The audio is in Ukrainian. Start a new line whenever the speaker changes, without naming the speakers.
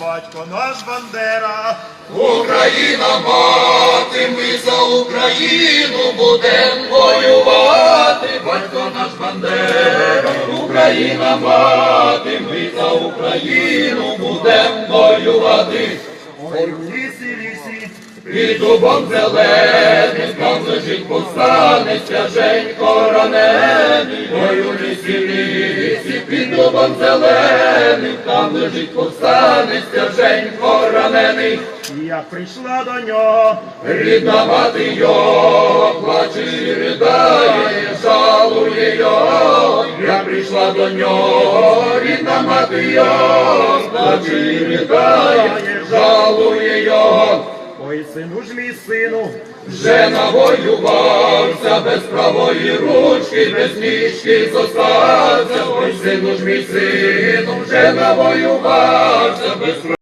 Батько наш Бандера,
Україна мати, ми за Україну будем воювати, батько наш Бандера, Україна мати, ми за Україну будем воювати.
ой лісі, лісі,
Під дубом зеленим, там лежить повстанець, тяженько ранений, ой у лісі, лісі, дубом зеленим, там лежить повстанець, тяженько ранений.
і як прийшла до нього,
Рідна мати його, плаче і ридає, жалує його, я прийшла до нього, рідна мати його, плаче і ридає, жалує його.
ой сину ж мій сину,
Вже навоювався без правої ручки, без ніжки зостався, ой сину ж мій сином вже навоювався без